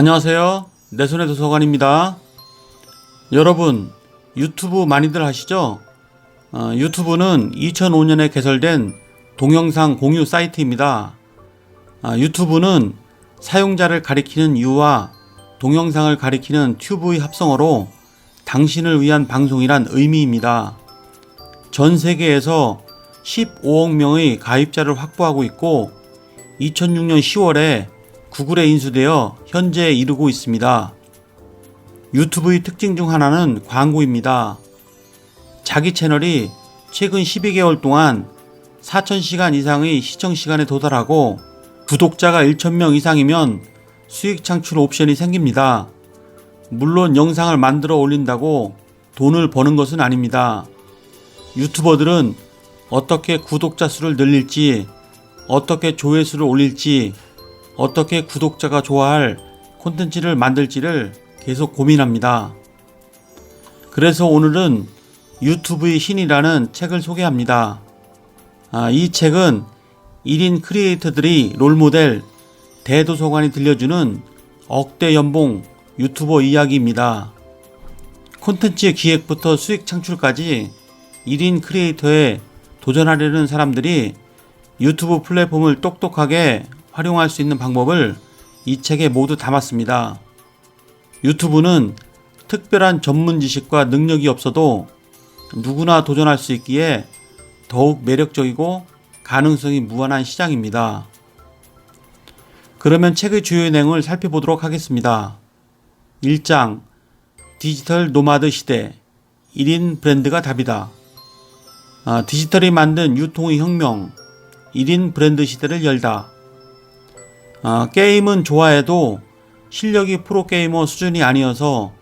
안녕하세요. 내 손의 도서관입니다. 여러분, 유튜브 많이들 하시죠? 어, 유튜브는 2005년에 개설된 동영상 공유 사이트입니다. 아, 유튜브는 사용자를 가리키는 U와 동영상을 가리키는 튜브의 합성어로 당신을 위한 방송이란 의미입니다. 전 세계에서 15억 명의 가입자를 확보하고 있고 2006년 10월에 구글에 인수되어 현재에 이르고 있습니다. 유튜브의 특징 중 하나는 광고입니다. 자기 채널이 최근 12개월 동안 4,000시간 이상의 시청 시간에 도달하고 구독자가 1,000명 이상이면 수익 창출 옵션이 생깁니다. 물론 영상을 만들어 올린다고 돈을 버는 것은 아닙니다. 유튜버들은 어떻게 구독자 수를 늘릴지, 어떻게 조회수를 올릴지, 어떻게 구독자가 좋아할 콘텐츠를 만들지를 계속 고민합니다. 그래서 오늘은 유튜브의 신이라는 책을 소개합니다. 아, 이 책은 1인 크리에이터들이 롤모델 대도서관이 들려주는 억대 연봉 유튜버 이야기입니다. 콘텐츠 기획부터 수익 창출까지 1인 크리에이터에 도전하려는 사람들이 유튜브 플랫폼을 똑똑하게 활용할 수 있는 방법을 이 책에 모두 담았습니다. 유튜브는 특별한 전문 지식과 능력이 없어도 누구나 도전할 수 있기에 더욱 매력적이고 가능성이 무한한 시장입니다. 그러면 책의 주요 내용을 살펴보도록 하겠습니다. 1장 디지털 노마드 시대 1인 브랜드가 답이다. 아, 디지털이 만든 유통의 혁명 1인 브랜드 시대를 열다. 아, 게임은 좋아해도 실력이 프로게이머 수준이 아니어서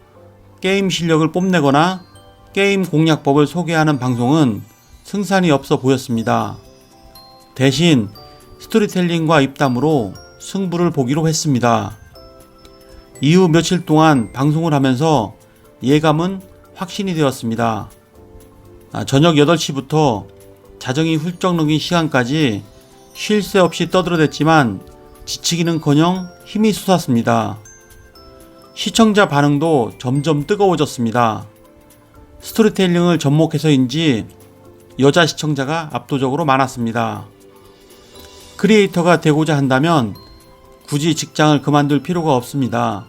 게임 실력을 뽐내거나 게임 공략법을 소개하는 방송은 승산이 없어 보였습니다. 대신 스토리텔링과 입담으로 승부를 보기로 했습니다. 이후 며칠 동안 방송을 하면서 예감은 확신이 되었습니다. 아, 저녁 8시부터 자정이 훌쩍 넘긴 시간까지 쉴 새 없이 떠들어댔지만 지치기는커녕 힘이 솟았습니다. 시청자 반응도 점점 뜨거워졌습니다. 스토리텔링을 접목해서인지 여자 시청자가 압도적으로 많았습니다. 크리에이터가 되고자 한다면 굳이 직장을 그만둘 필요가 없습니다.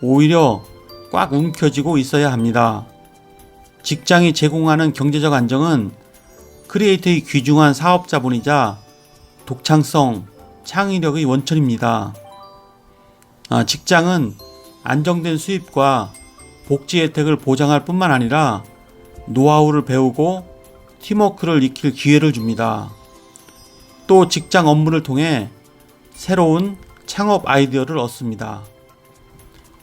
오히려 꽉 움켜쥐고 있어야 합니다. 직장이 제공하는 경제적 안정은 크리에이터의 귀중한 사업 자본이자 독창성, 창의력의 원천입니다. 아, 직장은 안정된 수입과 복지 혜택을 보장할 뿐만 아니라 노하우를 배우고 팀워크를 익힐 기회를 줍니다. 또 직장 업무를 통해 새로운 창업 아이디어를 얻습니다.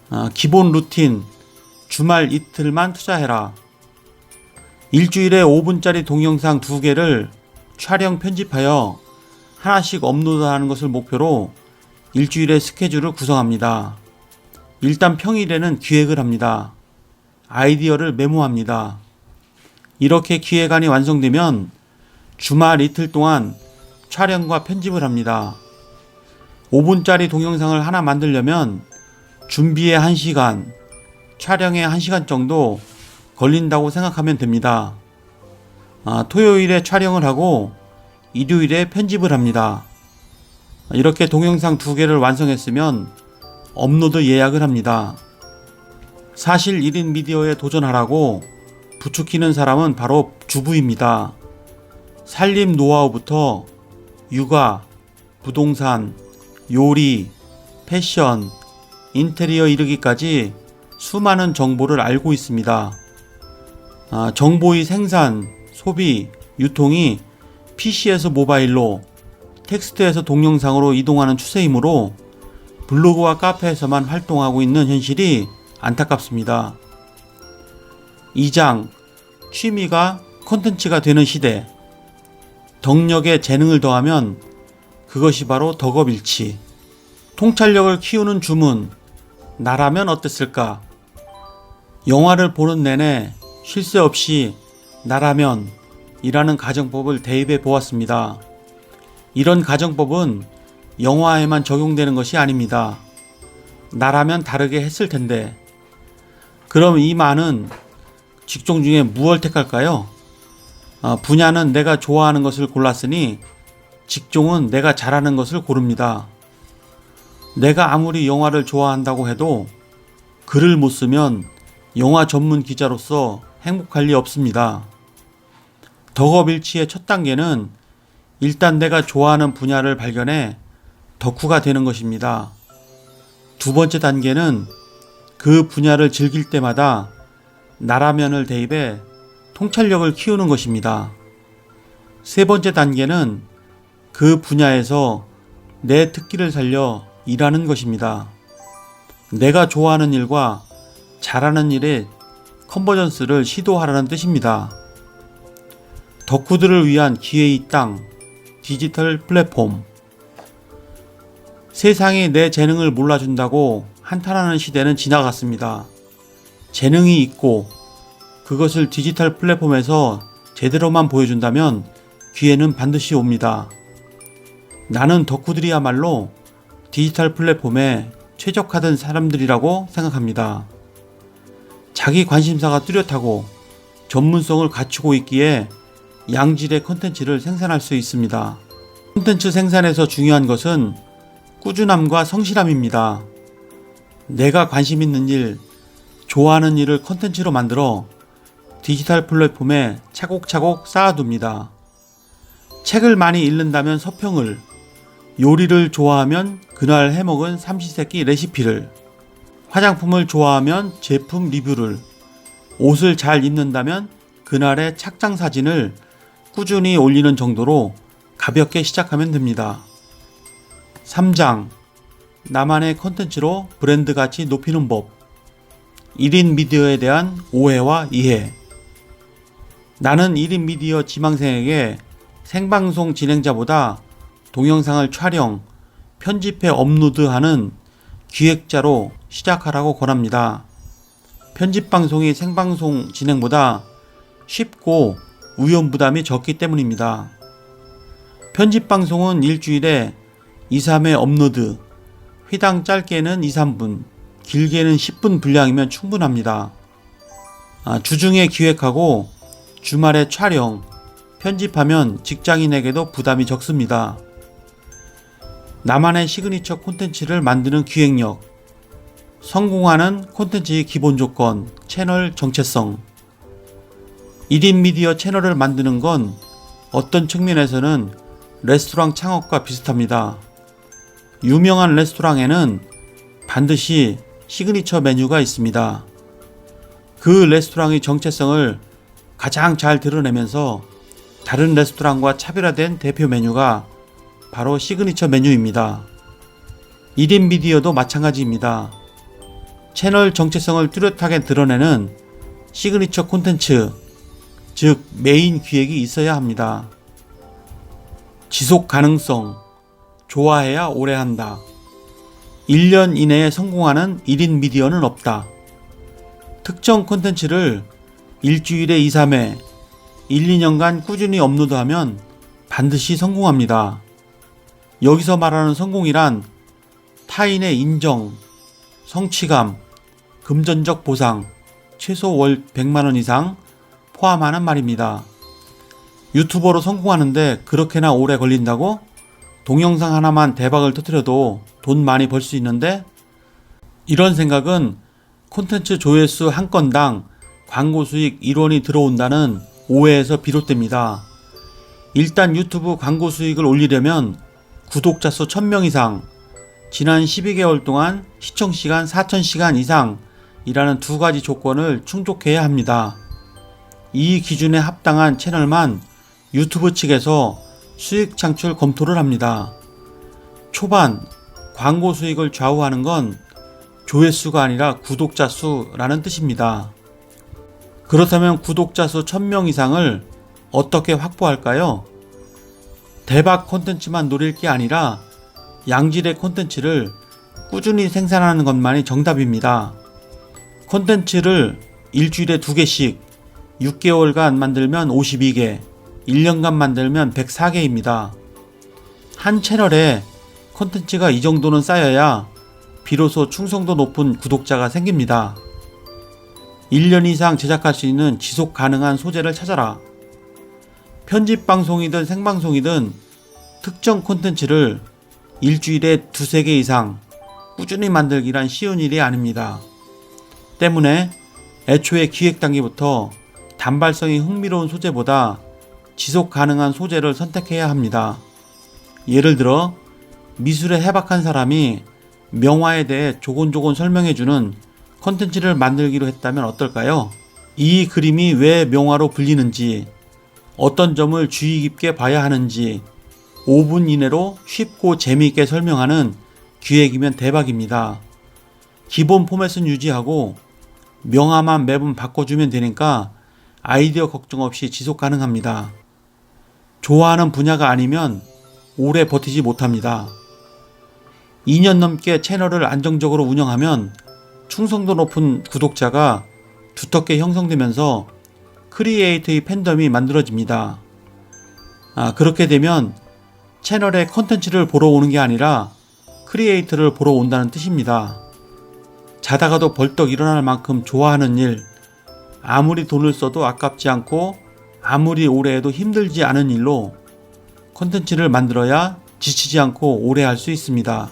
아, 기본 루틴, 주말 이틀만 투자해라. 일주일에 5분짜리 동영상 두 개를 촬영 편집하여 하나씩 업로드하는 것을 목표로 일주일의 스케줄을 구성합니다. 일단 평일에는 기획을 합니다. 아이디어를 메모합니다. 이렇게 기획안이 완성되면 주말 이틀 동안 촬영과 편집을 합니다. 5분짜리 동영상을 하나 만들려면 준비에 1시간, 촬영에 1시간 정도 걸린다고 생각하면 됩니다. 아, 토요일에 촬영을 하고 일요일에 편집을 합니다. 이렇게 동영상 두 개를 완성했으면 업로드 예약을 합니다. 사실 1인 미디어에 도전하라고 부추기는 사람은 바로 주부입니다. 살림 노하우부터 육아, 부동산, 요리, 패션, 인테리어 이르기까지 수많은 정보를 알고 있습니다. 아, 정보의 생산, 소비, 유통이 PC에서 모바일로, 텍스트에서 동영상으로 이동하는 추세이므로 블로그와 카페에서만 활동하고 있는 현실이 안타깝습니다. 2장 취미가 콘텐츠가 되는 시대. 덕력에 재능을 더하면 그것이 바로 덕업일치. 통찰력을 키우는 주문 나라면 어땠을까? 영화를 보는 내내 쉴 새 없이 나라면 이라는 가정법을 대입해 보았습니다. 이런 가정법은 영화에만 적용되는 것이 아닙니다. 나라면 다르게 했을 텐데. 그럼 이 많은 직종 중에 무엇을 택할까요? 어, 분야는 내가 좋아하는 것을 골랐으니 직종은 내가 잘하는 것을 고릅니다. 내가 아무리 영화를 좋아한다고 해도 글을 못 쓰면 영화 전문 기자로서 행복할 리 없습니다. 덕업일치의 첫 단계는 일단 내가 좋아하는 분야를 발견해 덕후가 되는 것입니다. 두 번째 단계는 그 분야를 즐길 때마다 나라면을 대입해 통찰력을 키우는 것입니다. 세 번째 단계는 그 분야에서 내 특기를 살려 일하는 것입니다. 내가 좋아하는 일과 잘하는 일의 컨버전스를 시도하라는 뜻입니다. 덕후들을 위한 기회의 땅 디지털 플랫폼 세상이 내 재능을 몰라준다고 한탄하는 시대는 지나갔습니다. 재능이 있고 그것을 디지털 플랫폼에서 제대로만 보여준다면 기회는 반드시 옵니다. 나는 덕후들이야말로 디지털 플랫폼에 최적화된 사람들이라고 생각합니다. 자기 관심사가 뚜렷하고 전문성을 갖추고 있기에 양질의 콘텐츠를 생산할 수 있습니다. 콘텐츠 생산에서 중요한 것은 꾸준함과 성실함입니다. 내가 관심 있는 일, 좋아하는 일을 콘텐츠로 만들어 디지털 플랫폼에 차곡차곡 쌓아둡니다. 책을 많이 읽는다면 서평을, 요리를 좋아하면 그날 해먹은 삼시세끼 레시피를, 화장품을 좋아하면 제품 리뷰를, 옷을 잘 입는다면 그날의 착장 사진을 꾸준히 올리는 정도로 가볍게 시작하면 됩니다. 3장 나만의 컨텐츠로 브랜드 가치 높이는 법 1인 미디어에 대한 오해와 이해 나는 1인 미디어 지망생에게 생방송 진행자보다 동영상을 촬영, 편집해 업로드하는 기획자로 시작하라고 권합니다. 편집 방송이 생방송 진행보다 쉽고 위험 부담이 적기 때문입니다. 편집 방송은 일주일에 2, 3회 업로드, 회당 짧게는 2, 3분, 길게는 10분 분량이면 충분합니다. 아, 주중에 기획하고 주말에 촬영, 편집하면 직장인에게도 부담이 적습니다. 나만의 시그니처 콘텐츠를 만드는 기획력, 성공하는 콘텐츠의 기본 조건, 채널 정체성. 1인 미디어 채널을 만드는 건 어떤 측면에서는 레스토랑 창업과 비슷합니다. 유명한 레스토랑에는 반드시 시그니처 메뉴가 있습니다. 그 레스토랑의 정체성을 가장 잘 드러내면서 다른 레스토랑과 차별화된 대표 메뉴가 바로 시그니처 메뉴입니다. 1인 미디어도 마찬가지입니다. 채널 정체성을 뚜렷하게 드러내는 시그니처 콘텐츠, 즉 메인 기획이 있어야 합니다. 지속 가능성, 좋아해야 오래 한다. 1년 이내에 성공하는 1인 미디어는 없다. 특정 콘텐츠를 일주일에 2, 3회, 1, 2년간 꾸준히 업로드하면 반드시 성공합니다. 여기서 말하는 성공이란 타인의 인정, 성취감, 금전적 보상, 최소 월 100만원 이상 포함하는 말입니다. 유튜버로 성공하는데 그렇게나 오래 걸린다고? 동영상 하나만 대박을 터뜨려도 돈 많이 벌 수 있는데? 이런 생각은 콘텐츠 조회수 한 건당 광고 수익 1원이 들어온다는 오해에서 비롯됩니다. 일단 유튜브 광고 수익을 올리려면 구독자 수 1000명 이상, 지난 12개월 동안 시청 시간 4000시간 이상이라는 두 가지 조건을 충족해야 합니다. 이 기준에 합당한 채널만 유튜브 측에서 수익 창출 검토를 합니다. 초반 광고 수익을 좌우하는 건 조회수가 아니라 구독자 수라는 뜻입니다. 그렇다면 구독자 수 1000명 이상을 어떻게 확보할까요? 대박 콘텐츠만 노릴 게 아니라 양질의 콘텐츠를 꾸준히 생산하는 것만이 정답입니다. 콘텐츠를 일주일에 두 개씩 6개월간 만들면 52개, 1년간 만들면 104개입니다. 한 채널에 콘텐츠가 이 정도는 쌓여야 비로소 충성도 높은 구독자가 생깁니다. 1년 이상 제작할 수 있는 지속 가능한 소재를 찾아라. 편집 방송이든 생방송이든 특정 콘텐츠를 일주일에 두세 개 이상 꾸준히 만들기란 쉬운 일이 아닙니다. 때문에 애초에 기획 단계부터 단발성이 흥미로운 소재보다 지속 가능한 소재를 선택해야 합니다. 예를 들어 미술에 해박한 사람이 명화에 대해 조곤조곤 설명해주는 컨텐츠를 만들기로 했다면 어떨까요? 이 그림이 왜 명화로 불리는지, 어떤 점을 주의 깊게 봐야 하는지 5분 이내로 쉽고 재미있게 설명하는 기획이면 대박입니다. 기본 포맷은 유지하고 명화만 매번 바꿔주면 되니까 아이디어 걱정 없이 지속 가능합니다. 좋아하는 분야가 아니면 오래 버티지 못합니다. 2년 넘게 채널을 안정적으로 운영하면 충성도 높은 구독자가 두텁게 형성되면서 크리에이터의 팬덤이 만들어집니다. 아, 그렇게 되면 채널에 컨텐츠를 보러 오는 게 아니라 크리에이터를 보러 온다는 뜻입니다. 자다가도 벌떡 일어날 만큼 좋아하는 일, 아무리 돈을 써도 아깝지 않고 아무리 오래 해도 힘들지 않은 일로 컨텐츠를 만들어야 지치지 않고 오래 할 수 있습니다.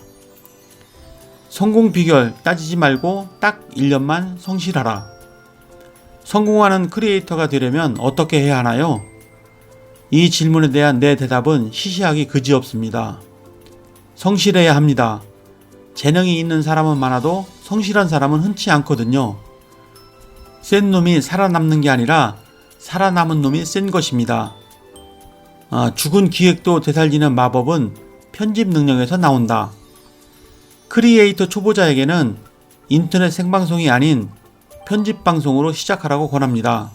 성공 비결 따지지 말고 딱 1년만 성실하라. 성공하는 크리에이터가 되려면 어떻게 해야 하나요? 이 질문에 대한 내 대답은 시시하기 그지없습니다. 성실해야 합니다. 재능이 있는 사람은 많아도 성실한 사람은 흔치 않거든요. 센 놈이 살아남는 게 아니라 살아남은 놈이 센 것입니다. 아, 죽은 기획도 되살리는 마법은 편집 능력에서 나온다. 크리에이터 초보자에게는 인터넷 생방송이 아닌 편집 방송으로 시작하라고 권합니다.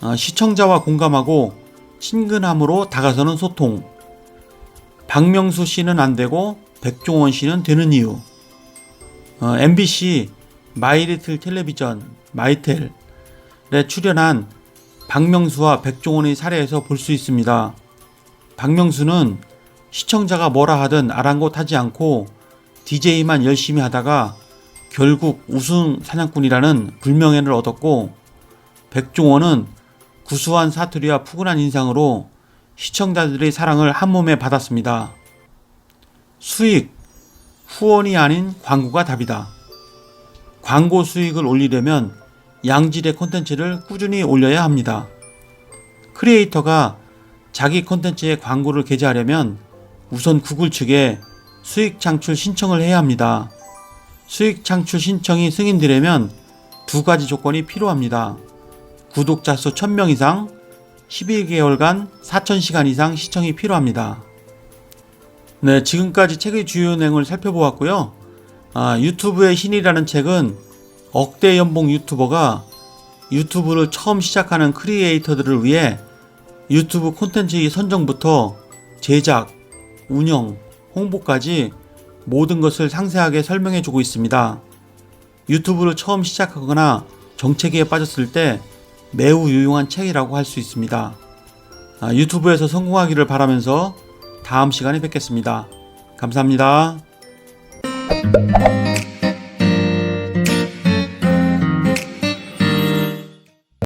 아, 시청자와 공감하고 친근함으로 다가서는 소통. 박명수 씨는 안 되고 백종원 씨는 되는 이유. 어, MBC 마이리틀 텔레비전 마이텔에 출연한 박명수와 백종원의 사례에서 볼 수 있습니다. 박명수는 시청자가 뭐라 하든 아랑곳하지 않고 DJ만 열심히 하다가 결국 우승 사냥꾼이라는 불명예를 얻었고 백종원은 구수한 사투리와 푸근한 인상으로 시청자들의 사랑을 한몸에 받았습니다. 수익, 후원이 아닌 광고가 답이다. 광고 수익을 올리려면 양질의 콘텐츠를 꾸준히 올려야 합니다. 크리에이터가 자기 콘텐츠에 광고를 게재하려면 우선 구글 측에 수익 창출 신청을 해야 합니다. 수익 창출 신청이 승인되려면 두 가지 조건이 필요합니다. 구독자 수 1000명 이상, 12개월간 4000시간 이상 시청이 필요합니다. 네, 지금까지 책의 주요 내용을 살펴보았고요. 아, 유튜브의 신이라는 책은 억대 연봉 유튜버가 유튜브를 처음 시작하는 크리에이터들을 위해 유튜브 콘텐츠의 선정부터 제작, 운영, 홍보까지 모든 것을 상세하게 설명해 주고 있습니다. 유튜브를 처음 시작하거나 정체기에 빠졌을 때 매우 유용한 책이라고 할 수 있습니다. 아, 유튜브에서 성공하기를 바라면서 다음 시간에 뵙겠습니다. 감사합니다.